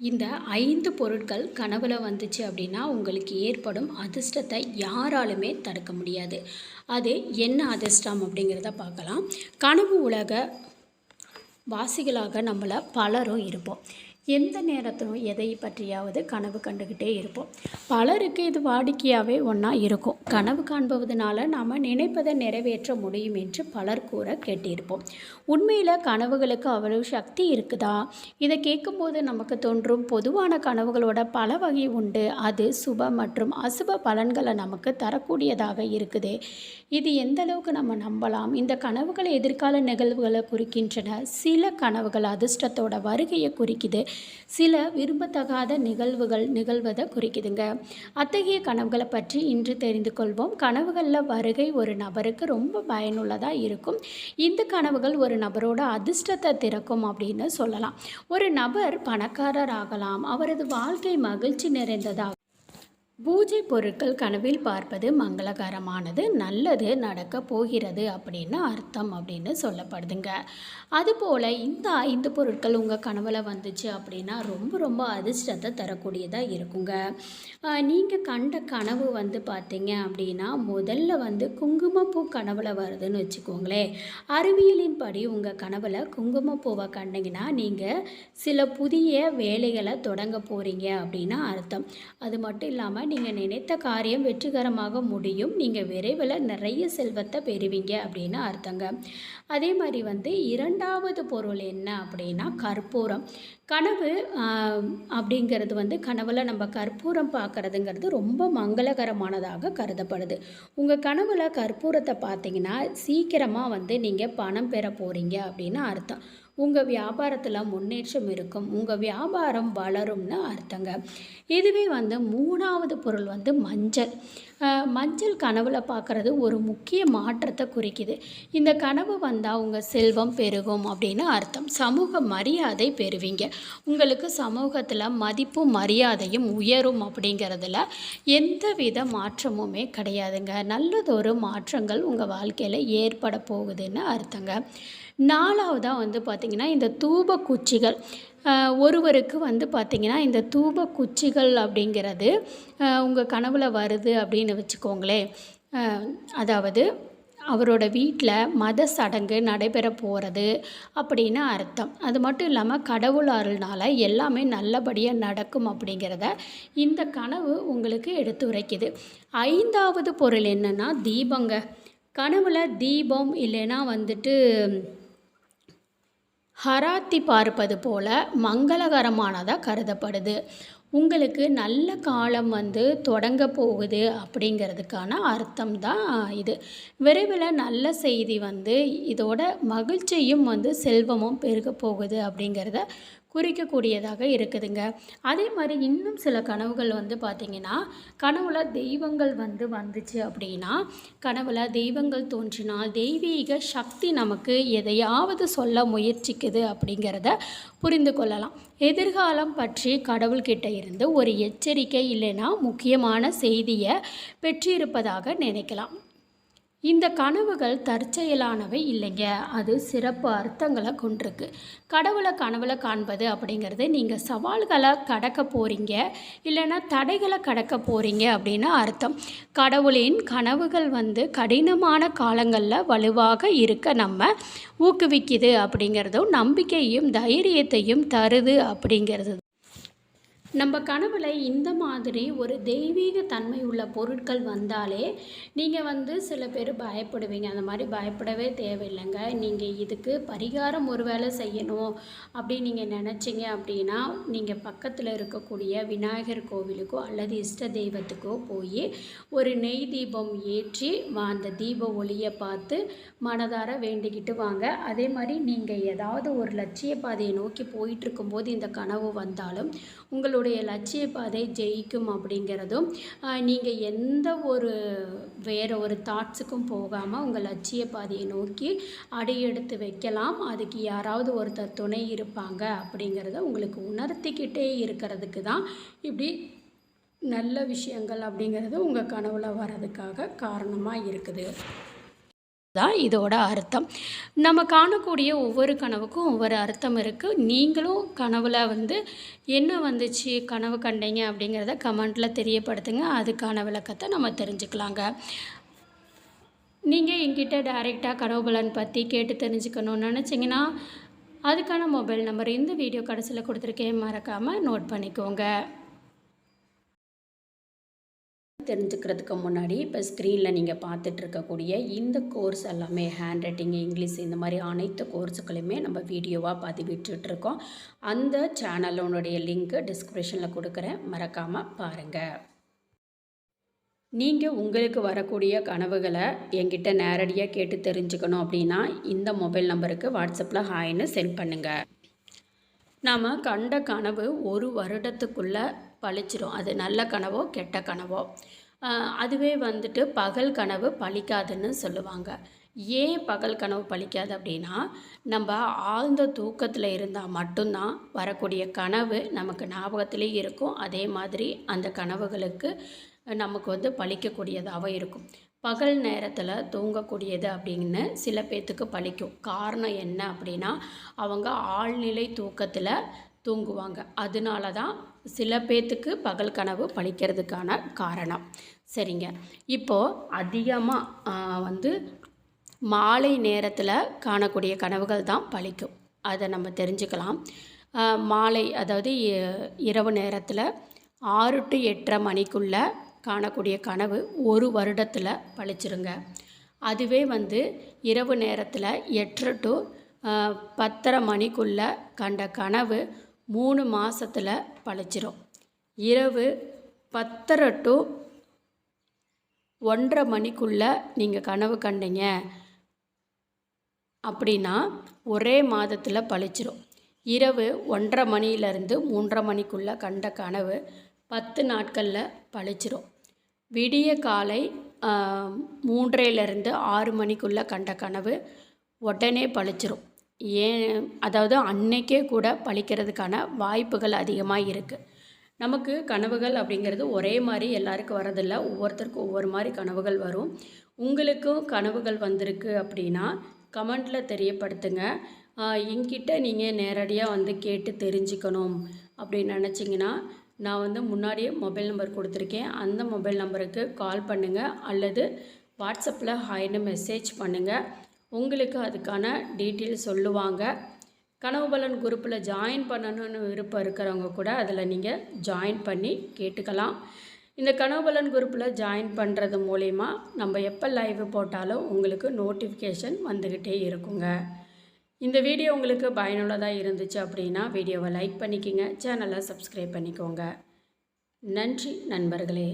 இந்த ஐந்து பொருட்கள் கனவுல வந்துச்சு அப்படின்னா உங்களுக்கு ஏற்படும் அதிர்ஷ்டத்தை யாராலுமே தடுக்க முடியாது. அது என்ன அதிர்ஷ்டம் அப்படிங்கிறத பார்க்கலாம். கனவு உலக வாசிகளாக நம்மளை பலரும் இருப்போம். எந்த நேரத்திலும் எதை பற்றியாவது கனவு கண்டுக்கிட்டே இருப்போம். பலருக்கு இது வாடிக்கையாகவே ஒன்றா இருக்கும். கனவு காண்பதுனால நாம் நினைப்பதை நிறைவேற்ற முடியும் என்று பலர் கூற கேட்டிருப்போம். உண்மையில் கனவுகளுக்கு அவ்வளவு சக்தி இருக்குதா? இதை கேட்கும்போது நமக்கு தோன்றும் பொதுவான கனவுகளோட பல வகை உண்டு. அது சுப மற்றும் அசுப பலன்களை நமக்கு தரக்கூடியதாக இருக்குது. இது எந்த அளவுக்கு நம்ம நம்பலாம்? இந்த கனவுகள் எதிர்கால நிகழ்வுகளை குறிக்கின்றன. சில கனவுகள் அதிர்ஷ்டத்தோட வருகையை குறிக்குது. சில விரும்பத்தகாத நிகழ்வுகள் நிகழ்வதை குறிக்குதுங்க. அத்தகைய கனவுகளை பற்றி இன்று தெரிந்து கொள்வோம். கனவுகளில் வருகை ஒரு நபருக்கு ரொம்ப பயனுள்ளதாக இருக்கும். இந்த கனவுகள் ஒரு நபரோட அதிர்ஷ்டத்தை திறக்கும் அப்படின்னு சொல்லலாம். ஒரு நபர் பணக்காரர் ஆகலாம். அவரது வாழ்க்கை மகிழ்ச்சி நிறைந்ததாக பூஜை பொருட்கள் கனவில் பார்ப்பது மங்களகரமானது நல்லது நடக்க போகிறது அப்படின்னு அர்த்தம் அப்படின்னு சொல்லப்படுதுங்க. அதுபோல் இந்த ஐந்து பொருட்கள் உங்கள் கனவில் வந்துச்சு அப்படின்னா ரொம்ப ரொம்ப அதிர்ஷ்டத்தை தரக்கூடியதாக இருக்குங்க. நீங்கள் கண்ட கனவு வந்து பார்த்தீங்க அப்படின்னா முதல்ல வந்து குங்குமப்பூ கனவில் வருதுன்னு வச்சுக்கோங்களேன். அறிவியலின் படி உங்கள் கனவில் குங்குமப்பூவை கண்டிங்கன்னா நீங்கள் சில புதிய வேலைகளை தொடங்க போகிறீங்க அப்படின்னு அர்த்தம். அது மட்டும் இல்லாமல் நீங்கள் நினைத்த காரியம் வெற்றிகரமாக முடியும். நீங்கள் விரைவில் நிறைய செல்வத்தை பெறுவீங்க அப்படின்னு அர்த்தங்க. அதே மாதிரி வந்து இரண்டாவது பொருள் என்ன அப்படின்னா கற்பூரம். கனவு அப்படிங்கிறது வந்து கனவில் நம்ம கற்பூரம் பார்க்குறதுங்கிறது ரொம்ப மங்களகரமானதாக கருதப்படுது. உங்கள் கனவில் கற்பூரத்தை பார்த்தீங்கன்னா சீக்கிரமாக வந்து நீங்கள் பணம் பெற போகிறீங்க அப்படின்னு அர்த்தம். உங்கள் வியாபாரத்தில் முன்னேற்றம் இருக்கும். உங்கள் வியாபாரம் வளரும்னு அர்த்தங்க. இதுவே வந்து மூணாவது பொருள் வந்து மஞ்சள். மஞ்சள் கனவில் பார்க்குறது ஒரு முக்கிய மாற்றத்தை குறிக்குது. இந்த கனவு வந்தால் உங்கள் செல்வம் பெருகும் அப்படின்னு அர்த்தம். சமூக மரியாதை பெறுவீங்க. உங்களுக்கு சமூகத்தில் மதிப்பும் மரியாதையும் உயரும் அப்படிங்கிறதுல எந்த வித மாற்றமுமே கிடையாதுங்க. நல்லதொரு மாற்றங்கள் உங்கள் வாழ்க்கையில் ஏற்பட போகுதுன்னு அர்த்தங்க. நாலாவதாக வந்து பார்த்திங்கன்னா இந்த தூப குச்சிகள் ஒருவருக்கு வந்து பார்த்திங்கன்னா இந்த தூப குச்சிகள் அப்படிங்கிறது உங்கள் கனவில் வருது அப்படின்னு வச்சுக்கோங்களேன் அதாவது அவரோட வீட்டில் மத சடங்கு நடைபெற போகிறது அப்படின்னு அர்த்தம். அது மட்டும் இல்லாமல் கடவுள் அருள்னால் எல்லாமே நல்லபடியாக நடக்கும் அப்படிங்கிறத இந்த கனவு உங்களுக்கு எடுத்து உரைக்குது. ஐந்தாவது பொருள் என்னென்னா தீபங்க. கனவில் தீபம் இல்லைன்னா வந்துட்டு ஹராத்தி பார்ப்பது போல மங்களகரமானதாக கருதப்படுது. உங்களுக்கு நல்ல காலம் வந்து தொடங்க போகுது அப்படிங்கிறதுக்கான அர்த்தம் தான் இது. விரைவில் நல்ல செய்தி வந்து இதோட மகிழ்ச்சியும் வந்து செல்வமும் பெருக போகுது அப்படிங்கிறத குறிக்கக்கூடியதாக இருக்குதுங்க. அதே மாதிரி இன்னும் சில கனவுகள் வந்து பார்த்திங்கன்னா கனவுல தெய்வங்கள் வந்து வந்துச்சு அப்படின்னா கனவுல தெய்வங்கள் தோன்றினால் தெய்வீக சக்தி நமக்கு எதையாவது சொல்ல முயற்சிக்குது அப்படிங்கிறத புரிந்து கொள்ளலாம். எதிர்காலம் பற்றி கடவுள்கிட்ட இருந்து ஒரு எச்சரிக்கை இல்லைன்னா முக்கியமான செய்தியை பெற்றிருப்பதாக நினைக்கலாம். இந்த கனவுகள் தற்செயலானவை இல்லைங்க. அது சிறப்பு அர்த்தங்களை கொண்டிருக்கு. கடவுளை கனவுல காண்பது அப்படிங்கிறது நீங்கள் சவால்களை கடக்க போகிறீங்க இல்லைன்னா தடைகளை கடக்க போகிறீங்க அப்படின்னு அர்த்தம். கடவுளின் கனவுகள் வந்து கடினமான காலங்களில் வலுவாக இருக்க நம்ம ஊக்குவிக்குது அப்படிங்கிறதும் நம்பிக்கையும் தைரியத்தையும் தருது அப்படிங்கிறது நம்ம கனவில் இந்த மாதிரி ஒரு தெய்வீக தன்மை உள்ள பொருட்கள் வந்தாலே நீங்கள் வந்து சில பேர் பயப்படுவீங்க. அந்த மாதிரி பயப்படவே தேவையில்லைங்க. நீங்கள் இதுக்கு பரிகாரம் ஒரு வேலை செய்யணும் அப்படின்னு நீங்கள் நினச்சிங்க அப்படின்னா நீங்கள் பக்கத்தில் இருக்கக்கூடிய விநாயகர் கோவிலுக்கோ அல்லது இஷ்ட தெய்வத்துக்கோ போய் ஒரு நெய் தீபம் ஏற்றி அந்த தீப ஒளியை பார்த்து மனதார வேண்டிக்கிட்டு வாங்க. அதே மாதிரி நீங்கள் ஏதாவது ஒரு லட்சிய பாதையை நோக்கி போயிட்டுருக்கும்போது இந்த கனவு வந்தாலும் உங்களோட உங்களுடைய லட்சிய பாதை ஜெயிக்கும் அப்படிங்கிறதும் நீங்கள் எந்த ஒரு வேறு ஒரு தாட்ஸுக்கும் போகாமல் உங்கள் லட்சிய பாதையை நோக்கி அடியெடுத்து வைக்கலாம். அதுக்கு யாராவது ஒருத்தர் துணை இருப்பாங்க அப்படிங்கிறத உங்களுக்கு உணர்த்திக்கிட்டே இருக்கிறதுக்கு தான் இப்படி நல்ல விஷயங்கள் அப்படிங்கிறது உங்கள் கனவில் வர்றதுக்காக காரணமாக இருக்குது. தான் இதோட அர்த்தம். நம்ம காணக்கூடிய ஒவ்வொரு கனவுக்கும் ஒவ்வொரு அர்த்தம் இருக்குது நீங்களும் கனவில் வந்து என்ன வந்துச்சு கனவு கண்டீங்க அப்படிங்கிறத கமெண்ட்டில் தெரியப்படுத்துங்க. அதுக்கான விளக்கத்தை நம்ம தெரிஞ்சுக்கலாங்க. நீங்கள் என்கிட்ட டைரெக்டாக கனவு பலன் பற்றி கேட்டு தெரிஞ்சுக்கணும்னு நினச்சிங்கன்னா அதுக்கான மொபைல் நம்பர் இந்த வீடியோ கடைசியில் கொடுத்துருக்கேன். மறக்காமல் நோட் பண்ணிக்கோங்க. தெரிஞ்சுக்கிறதுக்கு முன்னாடி இப்போ ஸ்க்ரீனில் நீங்கள் பார்த்துட்டு இருக்கக்கூடிய இந்த கோர்ஸ் எல்லாமே ஹேண்ட் ரைட்டிங் இங்கிலீஷ் இந்த மாதிரி அனைத்து கோர்ஸுகளையுமே நம்ம வீடியோவாக பதிவிட்டுருக்கோம் அந்த சேனலோனுடைய லிங்க்கு டிஸ்கிரிப்ஷனில் கொடுக்குறேன். மறக்காமல் பாருங்கள் நீங்கள் உங்களுக்கு வரக்கூடிய கனவுகளை என்கிட்ட நேரடியாக கேட்டு தெரிஞ்சுக்கணும் அப்படின்னா இந்த மொபைல் நம்பருக்கு வாட்ஸ்அப்பில் ஹாய்னு சென்ட் பண்ணுங்கள் நாம் கண்ட கனவு ஒரு வருடத்துக்குள்ளே பழிச்சிரும். அது நல்ல கனவோ கெட்ட கனவோ. அதுவே வந்துட்டு பகல் கனவு பழிக்காதுன்னு சொல்லுவாங்க. ஏன் பகல் கனவு பழிக்காது அப்படின்னா நம்ம ஆழ்ந்த தூக்கத்தில் இருந்தால் மட்டும்தான் வரக்கூடிய கனவு நமக்கு ஞாபகத்திலே இருக்கும். அதே மாதிரி அந்த கனவுகளுக்கு நமக்கு வந்து பழிக்கக்கூடியதாகவும் இருக்கும். பகல் நேரத்தில் தூங்கக்கூடியது அப்படின்னு சில பேர்த்துக்கு பழிக்கும். காரணம் என்ன அப்படின்னா அவங்க ஆழ்நிலை தூக்கத்தில் தூங்குவாங்க. அதனால தான் சில பேர்த்துக்கு பகல் கனவு பழிக்கிறதுக்கான காரணம். சரிங்க. இப்போது அதிகமாக வந்து மாலை நேரத்தில் காணக்கூடிய கனவுகள் தான் பழிக்கும். அதை நம்ம தெரிஞ்சுக்கலாம். மாலை அதாவது இரவு நேரத்தில் ஆறு டு எட்டரை மணிக்குள்ளே காணக்கூடிய கனவு ஒரு வருடத்தில் பழிச்சிருங்க. அதுவே வந்து இரவு நேரத்தில் எட்டரை டு பத்தரை மணிக்குள்ளே கண்ட கனவு மூணு மாதத்தில் பழிச்சிரும். இரவு பத்தரை டு ஒன்றரை மணிக்குள்ளே நீங்கள் கனவு கண்டீங்க. அப்படின்னா ஒரே மாதத்தில் பழிச்சிரும். இரவு ஒன்றரை மணியிலேருந்து மூன்றரை மணிக்குள்ளே கண்ட கனவு பத்து நாட்களில் பழிச்சிரும். விடிய காலை மூன்றையிலேருந்து ஆறு மணிக்குள்ளே கண்ட கனவு உடனே பழிச்சிரும். ஏன் அதாவது அன்னைக்கே கூட பழிக்கிறதுக்கான வாய்ப்புகள் அதிகமாக இருக்குது நமக்கு கனவுகள் அப்படிங்கிறது ஒரே மாதிரி எல்லாருக்கும் வரதில்லை ஒவ்வொருத்தருக்கும் ஒவ்வொரு மாதிரி கனவுகள் வரும். உங்களுக்கும் கனவுகள் வந்திருக்கு அப்படின்னா கமெண்டில் தெரியப்படுத்துங்க. என்கிட்ட நீங்கள் நேரடியாக வந்து கேட்டு தெரிஞ்சுக்கணும் அப்படின்னு நினச்சிங்கன்னா நான் வந்து முன்னாடியே மொபைல் நம்பர் கொடுத்துருக்கேன். அந்த மொபைல் நம்பருக்கு கால் பண்ணுங்கள் அல்லது வாட்ஸ்அப்பில் ஹாய்னு மெசேஜ் பண்ணுங்கள் உங்களுக்கு அதுக்கான டீட்டெயில் சொல்லுவாங்க. கனவு பலன் குரூப்பில் ஜாயின் பண்ணணும்னு விருப்பம் இருக்கிறவங்க கூட அதில் நீங்கள் ஜாயின் பண்ணி கேட்டுக்கலாம். இந்த கனவு பலன் குரூப்பில் ஜாயின் பண்ணுறது மூலயமா நம்ம எப்போ லைவ் போட்டாலும் உங்களுக்கு நோட்டிஃபிகேஷன் வந்துக்கிட்டே இருக்குங்க. இந்த வீடியோ உங்களுக்கு பயனுள்ளதாக இருந்துச்சு அப்படின்னா வீடியோவை லைக் பண்ணிக்கோங்க சேனலை சப்ஸ்கிரைப் பண்ணிக்கோங்க. நன்றி நண்பர்களே.